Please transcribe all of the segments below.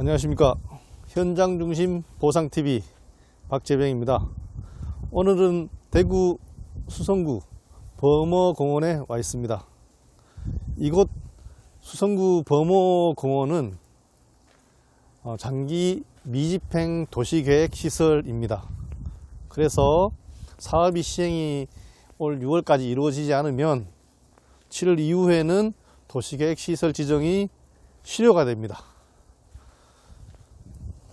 안녕하십니까. 현장 중심 보상TV 박재병입니다. 오늘은 대구 수성구 범어공원에 와 있습니다. 이곳 수성구 범어공원은 어, 장기 미집행 도시계획 시설입니다. 그래서 사업이 시행이 올 6월까지 이루어지지 않으면 7월 이후에는 도시계획 시설 지정이 실효가 됩니다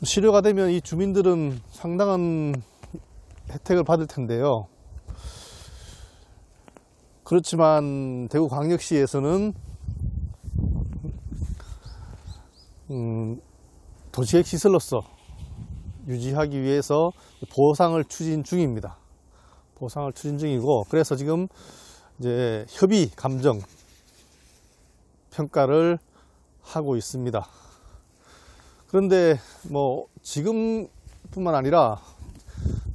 실효가 되면 이 주민들은 상당한 혜택을 받을 텐데요. 그렇지만 대구광역시에서는 음, 도시계획 시설로서 유지하기 위해서 보상을 추진 중입니다. 보상을 추진 중이고 그래서 지금 이제 협의 감정 평가를 하고 있습니다. 그런데 뭐 지금뿐만 아니라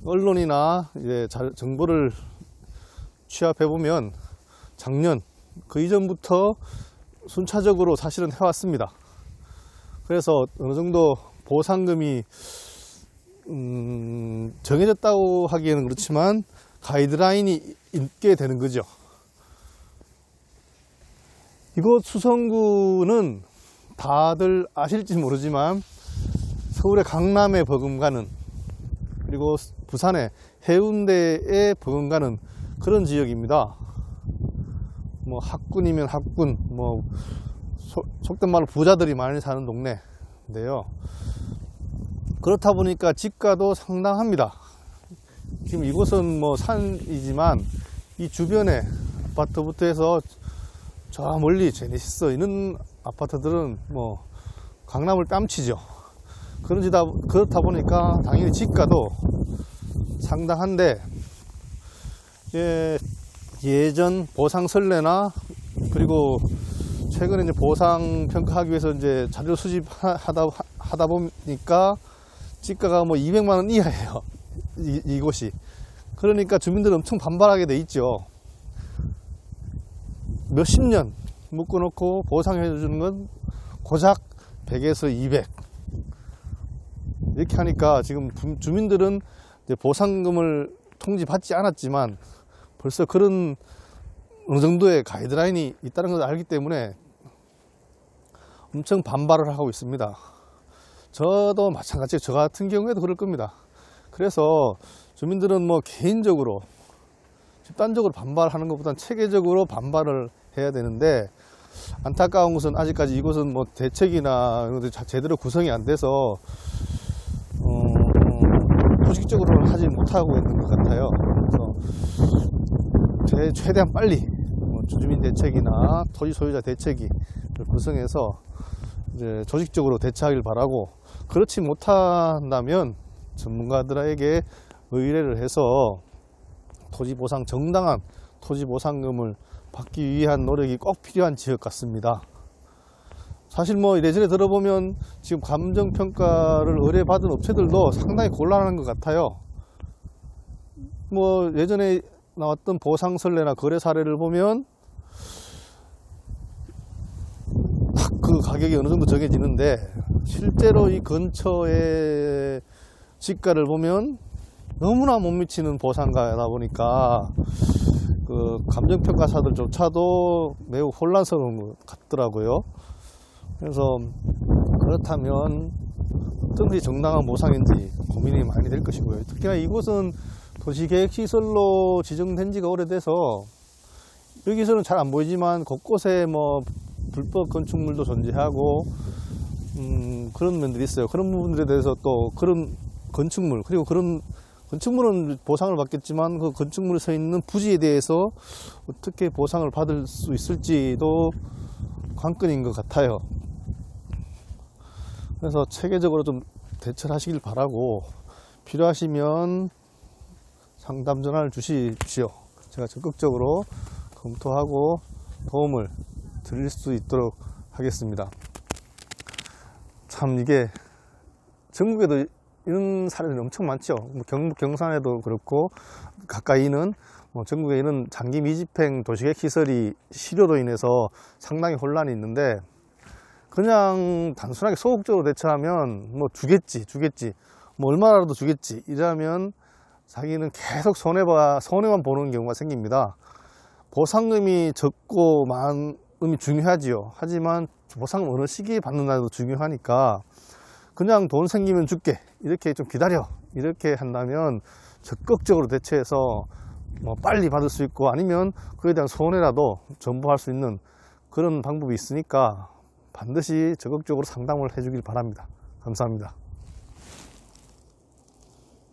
언론이나 이제 자- 정보를 취합해 보면 작년 그 이전부터 순차적으로 사실은 해왔습니다. 그래서 어느 정도 보상금이 음, 정해졌다고 하기에는 그렇지만 가이드라인이 있게 되는 거죠. 이곳 수성구는 다들 아실지 모르지만 서울의 강남에 버금가는 그리고 부산의 해운대에 버금가는 그런 지역입니다. 뭐 학군이면 학군, 뭐 소- 속된 말로 부자들이 많이 사는 동네인데요. 그렇다 보니까 집가도 상당합니다. 지금 이곳은 뭐 산이지만 이 주변에 아파트부터 해서 저 멀리 제네시스 있는 아파트들은 뭐 강남을 뺨치죠. 그런지다 그렇다 보니까 당연히 집가도 상당한데 예, 예전 보상 설레나 그리고 최근에 이제 보상 평가하기 위해서 이제 자료 수집하다 하다 보니까 집가가 뭐 200만 원 이하예요. 이, 이곳이. 그러니까 주민들은 엄청 반발하게 돼 있죠. 몇십 년 묶어놓고 보상해 주는 건 고작 100에서 200 이렇게 하니까 지금 부- 주민들은 보상금을 통지받지 않았지만 벌써 그런 어느 정도의 가이드라인이 있다는 것을 알기 때문에 엄청 반발을 하고 있습니다. 저도 마찬가지, 저 같은 경우에도 그럴 겁니다. 그래서 주민들은 뭐 개인적으로 집단적으로 반발하는 것보다는 체계적으로 반발을 해야 되는데 안타까운 것은 아직까지 이곳은 뭐 대책이나 이런 것들이 자- 제대로 구성이 안 돼서 어, 조직적으로 하지 못하고 있는 것 같아요. 그래서 제- 최대한 빨리 뭐 주주민 대책이나 토지 소유자 대책이 구성해서 이제 조직적으로 대처하길 바라고 그렇지 못한다면 전문가들에게 의뢰를 해서 토지 보상 정당한 토지 보상금을 받기 위한 노력이 꼭 필요한 지역 같습니다. 사실 뭐 이래저래 들어보면 지금 감정평가를 의뢰받은 업체들도 상당히 곤란한 것 같아요. 뭐 예전에 나왔던 보상설례나 거래 사례를 보면 딱 그 가격이 어느 정도 정해지는데 실제로 이 근처의 집가를 보면 너무나 못 미치는 보상가다 보니까 그 감정평가사들조차도 매우 혼란스러운 것 같더라고요. 그래서 그렇다면 어떤 것이 정당한 보상인지 고민이 많이 될 것이고요. 특히나 이곳은 도시계획시설로 지정된 지가 오래돼서 여기서는 잘 안 보이지만 곳곳에 뭐 불법 건축물도 존재하고 음, 그런 면들이 있어요. 그런 부분들에 대해서 또 그런 건축물 그리고 그런 건축물은 보상을 받겠지만 그 건축물에 서 있는 부지에 대해서 어떻게 보상을 받을 수 있을지도 관건인 것 같아요. 그래서 체계적으로 좀 대처를 하시길 바라고 필요하시면 상담 전화를 주십시오. 제가 적극적으로 검토하고 도움을 드릴 수 있도록 하겠습니다. 참 이게 전국에도 이런 사례들이 엄청 많죠. 뭐 경북 경산에도 그렇고 가까이는 뭐 전국에 이런 장기 미집행 도시계획 시설이 실효로 인해서 상당히 혼란이 있는데 그냥 단순하게 소극적으로 대처하면 뭐 주겠지, 주겠지, 뭐 얼마라도 주겠지 이러면 자기는 계속 손해봐, 손해만 보는 경우가 생깁니다. 보상금이 적고 많음이 중요하지요. 하지만 보상금 어느 시기에 받는다도 중요하니까 그냥 돈 생기면 줄게 이렇게 좀 기다려 이렇게 한다면 적극적으로 대처해서 뭐 빨리 받을 수 있고 아니면 그에 대한 손해라도 전부할 수 있는 그런 방법이 있으니까 반드시 적극적으로 상담을 해주길 바랍니다. 감사합니다.